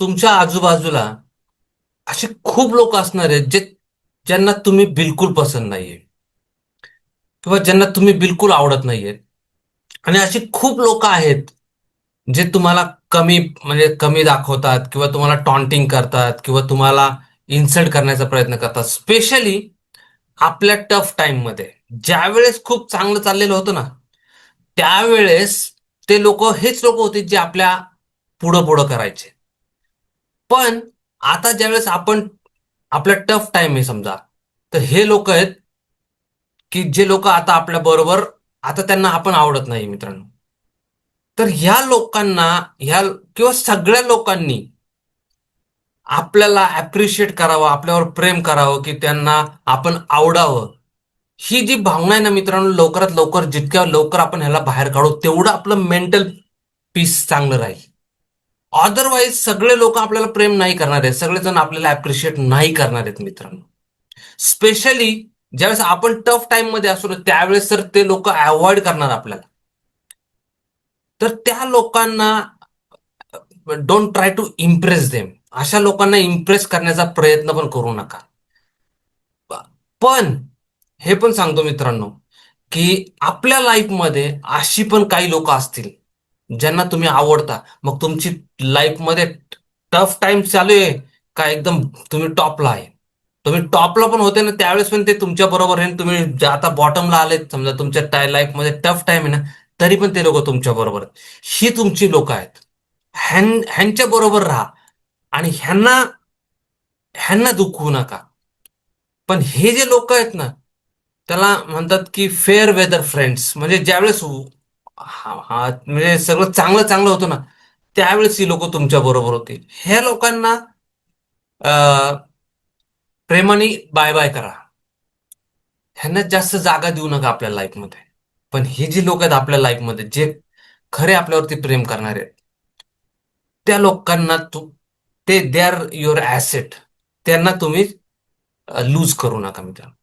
तुमच्या आजूबाजूला असे खूप लोक असणार आहेत जे ज्यांना तुम्ही बिलकुल पसंत नाहीये. किंवा ज्यांना तुम्ही बिलकुल आवडत नाहीये. आणि अशी खूप लोक आहेत जे तुम्हाला कमी म्हणजे कमी दाखवतात किंवा तुम्हाला टॉन्टिंग करतात किंवा तुम्हाला इन्सल्ट करण्याचा प्रयत्न करतात. स्पेशली आपल्या टफ टाइममध्ये. ज्यावेळेस खूप चांगलं चाललेलं होतं ना त्यावेळेस ते लोक हेच लोक होते जे आपल्या पुढं पुढं करायचे. पण आता ज्यावेळेस आपण आपला टफ टाइम आहे समजा तर हे लोक आहेत की जे लोक आता आपल्या बरोबर आता त्यांना आपण आवडत नाही मित्रांनो. तर ह्या लोकांना ह्या किंवा सगळ्या लोकांनी आपल्याला अप्रिशिएट करावं आपल्यावर प्रेम करावं की त्यांना आपण आवडावं. ही जी भावना आहे ना मित्रांनो लवकरात लवकर जितक्या लवकर आपण ह्याला बाहेर काढू तेवढं आपलं मेंटल पीस चांगलं राहील. अदरवाईज सगळे लोक आपल्याला प्रेम नाही करणार आहेत. सगळेजण आपल्याला अप्रिशिएट नाही करणार आहेत मित्रांनो. स्पेशली ज्यावेळेस आपण टफ टाइममध्ये असू ना त्यावेळेस तर ते लोक अवॉइड करणार आपल्याला. तर त्या लोकांना don't try to impress them अशा लोकांना इम्प्रेस करण्याचा प्रयत्न पण करू नका. पण हे पण सांगतो मित्रांनो की आपल्या लाईफमध्ये अशी पण काही लोक असतील ज्यांना तुम्ही आवडता मग तुमची लाईफमध्ये टफ टाइम चालू आहे का एकदम तुम्ही टॉपला आहे? तुम्ही टॉपला पण होते ना त्यावेळेस पण ते तुमच्या बरोबर आहे तुम्ही आता बॉटमला आले समजा तुमच्या टाय लाईफमध्ये टफ टाइम आहे ना तरी पण ते लोक तुमच्या बरोबर आहेत. ही तुमची लोक आहेत. ह्यां ह्यांच्या बरोबर राहा आणि ह्यांना ह्यांना दुखवू नका. पण हे जे लोक आहेत ना त्याला म्हणतात की फेअर वेदर फ्रेंड्स म्हणजे ज्यावेळेस हा हा म्हणजे सगळं चांगलं चांगलं होतं ना. त्यावेळेस ही लोक तुमच्या बरोबर होते. ह्या लोकांना प्रेमाने बाय बाय करा. ह्यांना जास्त जागा देऊ नका आपल्या लाईफमध्ये. पण हे जे लोक आहेत आपल्या लाईफमध्ये जे खरे आपल्यावरती प्रेम करणारे आहेत त्या लोकांना तू ते दे आर युअर ऍसेट त्यांना तुम्ही लूज करू नका मित्रांनो.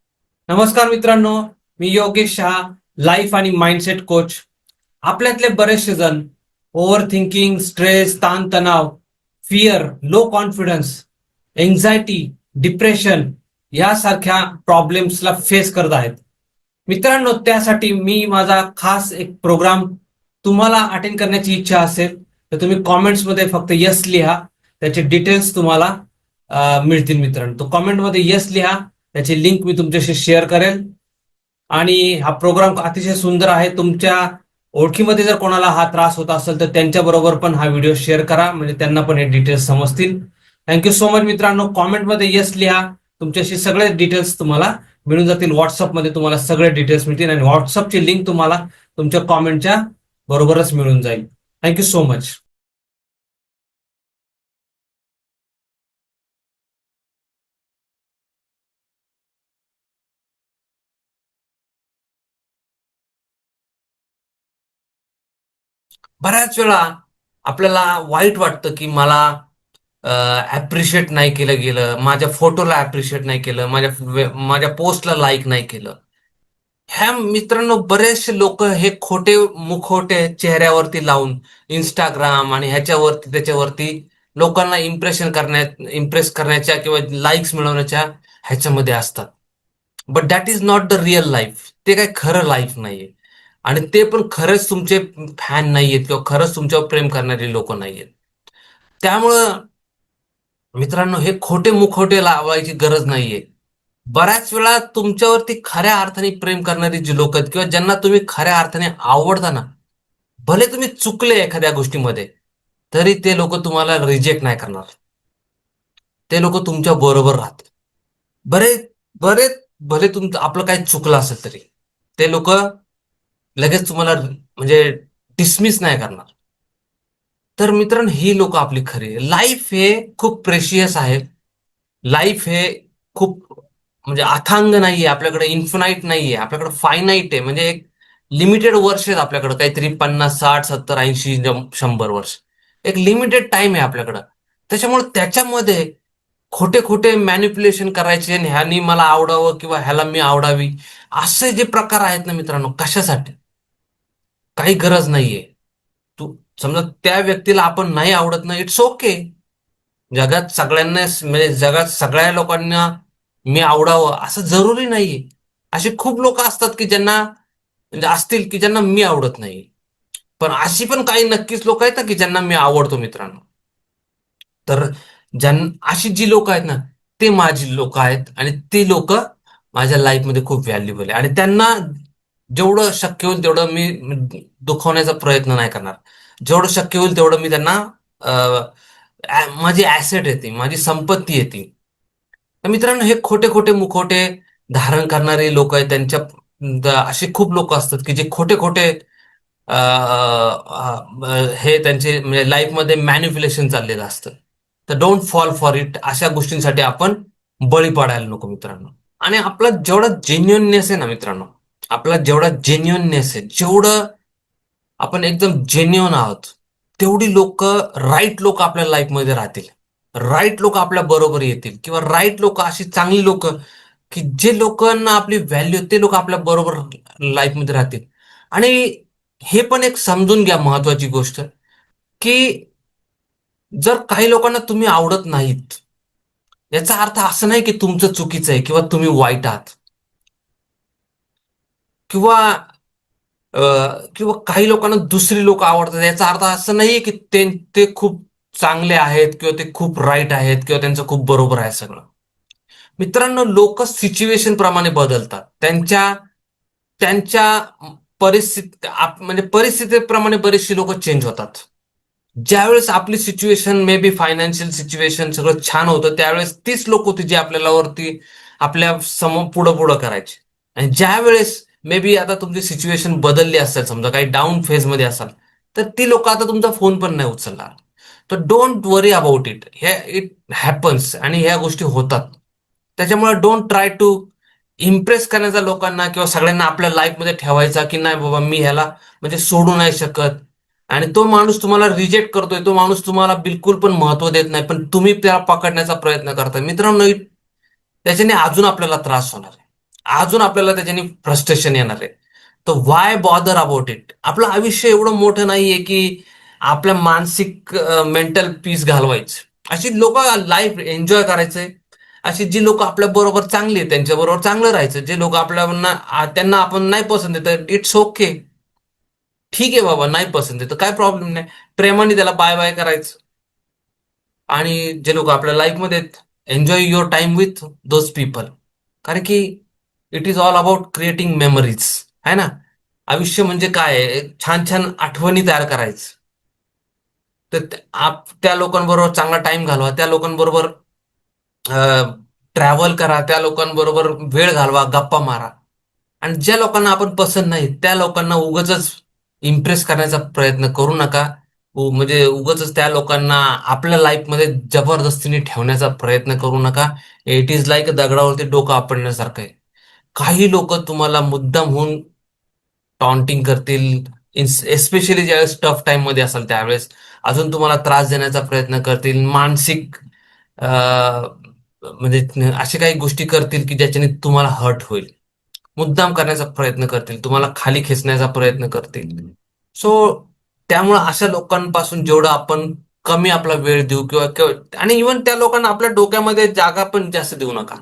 नमस्कार मित्रांनो. मी योगेश शहा लाईफ आणि माइंडसेट कोच आपल्यातले बरेचसे जण ओव्हर थिंकिंग स्ट्रेस ताणतणाव fear low confidence anxiety depression यासारख्या प्रॉब्लेम्सला फेस करत आहेत. मित्रांनो त्यासाठी मी माझा खास एक प्रोग्राम तुम्हाला अटेंड करण्याची इच्छा असेल तर तुम्ही कॉमेंट्समध्ये फक्त यस लिहा त्याचे डिटेल्स तुम्हाला मिळतील मित्रांनो. तो कॉमेंटमध्ये यस लिहा त्याची लिंक मी तुमच्याशी शेअर करेल. आणि हा प्रोग्राम अतिशय सुंदर आहे. तुमच्या ओळखीमध्ये जर कोणाला हा त्रास होत असेल तर त्यांच्याबरोबर पण हा व्हिडिओ शेअर करा म्हणजे त्यांना पण हे डिटेल्स समजतील. थँक्यू सो मच मित्रांनो. कॉमेंटमध्ये येस लिहा. तुमच्याशी सगळे डिटेल्स तुम्हाला मिळून जातील. व्हॉट्सअपमध्ये तुम्हाला सगळे डिटेल्स मिळतील आणि व्हॉट्सअपची लिंक तुम्हाला तुमच्या कॉमेंटच्या बरोबरच मिळून जाईल. थँक्यू सो मच बऱ्याच वेळा आपल्याला वाईट वाटतं की मला ऍप्रिशिएट नाही केलं गेलं माझ्या फोटोला ऍप्रिशिएट नाही केलं माझ्या माझ्या पोस्टला लाईक नाही केलं. ह्या मित्रांनो बरेचसे लोक हे खोटे मुखोटे चेहऱ्यावरती लावून इंस्टाग्राम आणि ह्याच्यावरती त्याच्यावरती लोकांना इम्प्रेशन करण्या इम्प्रेस करण्याच्या किंवा लाईक्स मिळवण्याच्या ह्याच्यामध्ये असतात. But that is not the real life ते काय खरं लाईफ नाहीये. आणि ते पण खरंच तुमचे फॅन नाहीयेत किंवा खरंच तुमच्यावर प्रेम करणारे लोक नाहीयेत. त्यामुळं मित्रांनो हे खोटे मुखोटे लावायची गरज नाहीये. बऱ्याच वेळा तुमच्यावरती खऱ्या अर्थाने प्रेम करणारी जी लोक आहेत किंवा ज्यांना तुम्ही खऱ्या अर्थाने आवडता ना भले तुम्ही चुकले एखाद्या गोष्टीमध्ये तरी ते लोक तुम्हाला रिजेक्ट नाही करणार. ते लोक तुमच्या बरोबर राहतील बरे बरे भले तुमचं आपलं काही चुकलं असेल तरी ते लोक लगेच तुम्हाला म्हणजे डिसमिस नाही करणार. तर मित्रांनो ही लोक आपली खरी लाईफ हे खूप प्रेशियस आहे. लाईफ हे खूप म्हणजे अथांग नाहीये आपल्याकडे इन्फिनाईट नाहीये आपल्याकडे फायनाईट आहे. म्हणजे एक लिमिटेड वर्ष आहेत आपल्याकडे काहीतरी पन्नास साठ सत्तर ऐंशी शंभर वर्ष. एक लिमिटेड टाइम आहे आपल्याकडं. त्याच्यामुळे त्याच्यामध्ये खोटे खोटे मॅन्युप्युलेशन करायचे आणि ह्यानी मला आवडावं किंवा ह्याला मी आवडावी असे जे प्रकार आहेत ना मित्रांनो कशासाठी? काही गरज नाहीये. तू समजा त्या व्यक्तीला आपण नाही आवडत ना इट्स ओके जगात सगळ्यांना म्हणजे जगात सगळ्या लोकांना मी आवडावं असं जरुरी नाहीये. असे खूप लोक असतात की ज्यांना म्हणजे असतील की ज्यांना मी आवडत नाही. पण अशी पण काही नक्कीच लोक आहेत ना की ज्यांना मी आवडतो मित्रांनो. तर ज्यां अशी जी लोक आहेत ना ते माझी लोक आहेत आणि ते लोक माझ्या लाईफमध्ये खूप व्हॅल्युबल आहे. आणि त्यांना जेवढं शक्य होईल तेवढं मी दुखवण्याचा प्रयत्न नाही करणार. जेवढं शक्य होईल तेवढं मी त्यांना माझी ऍसेट येते माझी संपत्ती येते. तर मित्रांनो हे खोटे खोटे मुखोटे धारण करणारे लोक आहेत त्यांच्या असे खूप लोक असतात की जे खोटे खोटे हे त्यांचे म्हणजे लाईफमध्ये मॅन्युप्युलेशन चाललेलं असतं. तर डोंट फॉल फॉर इट अशा गोष्टींसाठी आपण बळी पडायला नको मित्रांनो. आणि आपला जेवढा जेन्युननेस आहे ना मित्रांनो आपला जेवढा जेन्युअननेस आहे जेवढं आपण एकदम जेन्युअन आहोत तेवढी लोक राईट लोक आपल्या लाईफमध्ये राहतील. राईट लोक आपल्या बरोबर येतील किंवा राईट लोक अशी चांगली लोक की जे लोकांना आपली व्हॅल्यू ते लोक आपल्या बरोबर लाईफमध्ये राहतील. आणि हे पण एक समजून घ्या महत्वाची गोष्ट की जर काही लोकांना तुम्ही आवडत नाहीत याचा अर्थ असं नाही की तुमचं चुकीचं आहे किंवा तुम्ही वाईट आहात. किंवा किंवा काही लोकांना दुसरी लोक आवडतात. याचा अर्थ असं नाही की ते ते खूप चांगले आहेत किंवा ते खूप राईट आहेत किंवा त्यांचं खूप बरोबर आहे सगळं. मित्रांनो लोक सिच्युएशन प्रमाणे बदलतात. त्यांच्या त्यांच्या परिस्थिती म्हणजे परिस्थितीप्रमाणे बरेचशी लोक चेंज होतात. ज्यावेळेस आपली situation may be financial situation सगळं छान होतं त्यावेळेस तीच लोक होती जी आपल्याला वरती आपल्यासमोर पुढं पुढं करायची. आणि ज्यावेळेस मे बी आता तुमची सिच्युएशन बदलली असेल समजा काही डाऊन फेजमध्ये असाल तर ती लोक आता तुमचा फोन पण नाही उचलणार. तर डोंट वरी अबाउट इट हे इट हॅपन्स आणि ह्या गोष्टी होतात. त्याच्यामुळे डोंट ट्राय टू इम्प्रेस करण्याचा लोकांना किंवा सगळ्यांना आपल्या लाईफमध्ये ठेवायचा की नाही बाबा मी ह्याला म्हणजे सोडू नाही शकत. आणि तो माणूस तुम्हाला रिजेक्ट करतोय तो माणूस तुम्हाला बिलकुल पण महत्त्व देत नाही पण तुम्ही त्याला पकडण्याचा प्रयत्न करता. मित्रांनो त्याच्याने अजून आपल्याला त्रास होणार आहे. अजून आपल्याला त्याच्याने फ्रस्ट्रेशन येणार आहे. तर वाय बॉदर अबाउट इट आपलं आयुष्य एवढं मोठं नाहीये की आपल्या मानसिक मेंटल पीस घालवायचं. अशी लोक लाईफ एन्जॉय करायचंय अशी जी लोक आपल्या बरोबर चांगली आहेत त्यांच्या बरोबर चांगलं राहायचं. जे लोक आपल्याला त्यांना आपण नाही पसंत येतं इट्स ओके ठीक आहे बाबा नाही पसंत येतं काय प्रॉब्लेम नाही. प्रेमाने त्याला बाय बाय करायचं. आणि जे लोक आपल्या लाईफमध्ये enjoy your time with those people कारण की it is all about creating memories आहे ना? आयुष्य म्हणजे काय छान छान आठवणी तयार करायचं. तर त्या आप- त्या लोकांबरोबर चांगला टाइम घालवा. त्या लोकांबरोबर ट्रॅव्हल करा. त्या लोकांबरोबर वेळ घालवा. गप्पा मारा. आणि ज्या लोकांना आपण पसंत नाही त्या लोकांना उगाचच इम्प्रेस करण्याचा प्रयत्न करू नका. म्हणजे उगाचच त्या लोकांना आपल्या लाईफमध्ये जबरदस्तीने ठेवण्याचा प्रयत्न करू नका. इट इज लाईक दगडावरती डोकं आपडण्यासारखं आहे. काही लोक तुम्हाला मुद्दाम होऊन टॉन्टिंग करतील. एस्पेशली ज्यावेळेस टफ टाइममध्ये असाल त्यावेळेस. अजून तुम्हाला त्रास देण्याचा प्रयत्न करतील. मानसिक म्हणजे असे काही गोष्टी करतील की ज्याच्याने तुम्हाला हर्ट होईल. मुद्दाम करण्याचा प्रयत्न करतील. तुम्हाला खाली खेचण्याचा प्रयत्न करतील. सो त्यामुळे अशा लोकांपासून जेवढं आपण कमी आपला वेळ देऊ किंवा किंवा- आणि इव्हन त्या लोकांना आपल्या डोक्यामध्ये जागा पण जास्त देऊ नका.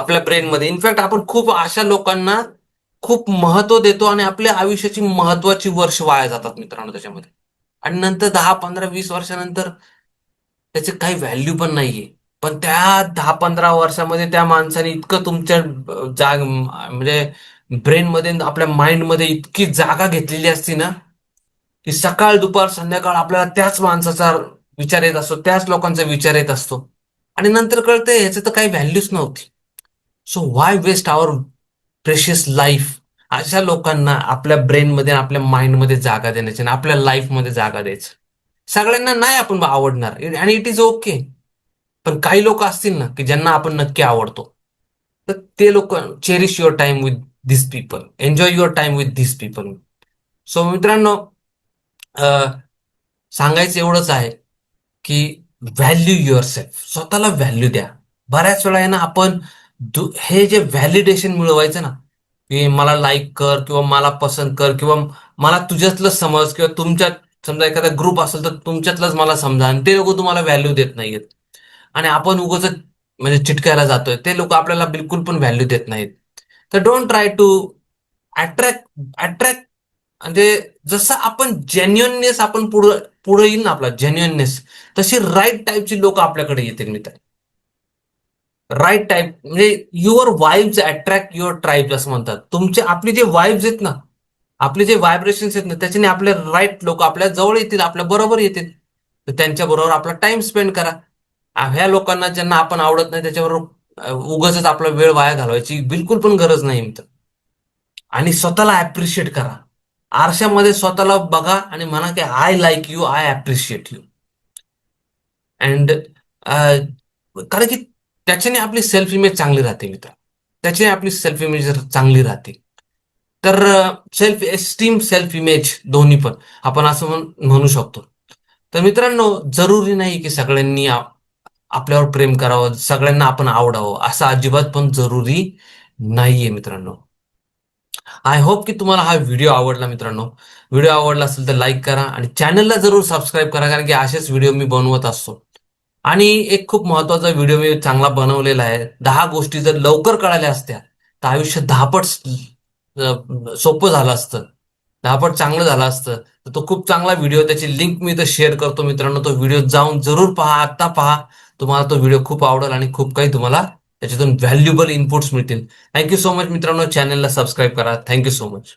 आपल्या ब्रेनमध्ये इनफॅक्ट आपण खूप अशा लोकांना खूप महत्त्व देतो आणि आपल्या आयुष्याची महत्वाची वर्ष वाया जातात मित्रांनो त्याच्यामध्ये. आणि नंतर दहा पंधरा वीस वर्षानंतर त्याचे काही व्हॅल्यू पण नाहीये. पण त्या दहा पंधरा वर्षामध्ये त्या माणसाने इतकं तुमच्या जाग म्हणजे ब्रेनमध्ये आपल्या माइंडमध्ये इतकी जागा घेतलेली असती ना की सकाळ दुपार संध्याकाळ आपल्याला त्याच माणसाचा विचार येत असतो त्याच लोकांचा विचार येत असतो. आणि नंतर कळते ह्याचं तर काही व्हॅल्यूच नव्हती. So why waste our precious life अशा लोकांना आपल्या ब्रेनमध्ये आपल्या माइंडमध्ये जागा देण्याची आणि आपल्या लाईफमध्ये जागा द्यायचं. सगळ्यांना नाही आपण आवडणार. आणि इट इज ओके पण काही लोक असतील ना की ज्यांना आपण नक्की आवडतो. तर ते लोक cherish your time with this people enjoy your time with this people so मित्रांनो सांगायचं एवढंच आहे की व्हॅल्यू युअर सेल्फ स्वतःला व्हॅल्यू द्या. बऱ्याच वेळा आहे ना आपण हे जे व्हॅलिडेशन मिळवायचं ना की मला लाईक कर किंवा मला पसंत कर किंवा मला तुझ्यातलं समज किंवा तुमच्यात समजा एखादा ग्रुप असेल तर तुमच्यातलंच मला समजा आणि ते लोक तुम्हाला व्हॅल्यू देत नाहीयेत. आणि आपण उगच म्हणजे चिटकायला जातोय. ते लोक आपल्याला बिलकुल पण व्हॅल्यू देत नाहीत तर don't try to attract attract म्हणजे जसं आपण जेन्युअननेस आपण पुढं पुढे येईल ना आपला जेन्युअननेस तशी राईट टाईपची लोक आपल्याकडे येतील मित्र. राईट टाईप म्हणजे your vibes attract your tribe असं म्हणतात. तुमचे आपली जे वाईब्स आहेत ना आपले जे व्हायब्रेशन्स आहेत ना त्याच्याने आपले राईट लोक आपल्या जवळ येतील आपल्या बरोबर येतील. तर त्यांच्या बरोबर आपला टाइम स्पेंड करा. ह्या लोकांना ज्यांना आपण आवडत नाही त्याच्याबरोबर उगाच आपला वेळ वाया घालवायची बिलकुल पण गरज नाही मित्र आणि स्वतःला ऍप्रिशिएट करा. आरशामध्ये स्वतःला बघा आणि म्हणा की I like you I appreciate you and कारण की त्याच्याने आपली सेल्फ इमेज चांगली राहते मित्र. त्याच्याने आपली सेल्फ इमेज चांगली राहते. तर सेल्फ एस्टीम सेल्फ इमेज दोन्ही पण आपण असं म्हणू शकतो. तर मित्रांनो जरुरी नाही की सगळ्यांनी आपल्यावर प्रेम करावं सगळ्यांना आपण आवडावं असं अजिबात पण जरुरी नाहीये मित्रांनो. आय होप की तुम्हाला हा व्हिडिओ आवडला मित्रांनो. व्हिडिओ आवडला असेल तर लाईक करा आणि चॅनलला जरूर सबस्क्राईब करा कारण की असेच व्हिडिओ मी बनवत असतो. आणि एक खूप महत्त्वाचा व्हिडिओ मी चांगला बनवलेला आहे. दहा गोष्टी जर लवकर कळाल्या असत्या तर आयुष्य दहापट सोपं झालं असतं. दहापट चांगलं झालं असतं. तर तो खूप चांगला व्हिडिओ त्याची लिंक मी तर शेअर करतो मित्रांनो. तो व्हिडिओ जाऊन जरूर पहा आत्ता पहा. तुम्हाला तो व्हिडिओ खूप आवडेल आणि खूप काही तुम्हाला त्याच्यातून व्हॅल्युबल इनपुट्स मिळतील. थँक्यू सो मच मित्रांनो. चॅनलला सबस्क्राईब करा. Thank you so much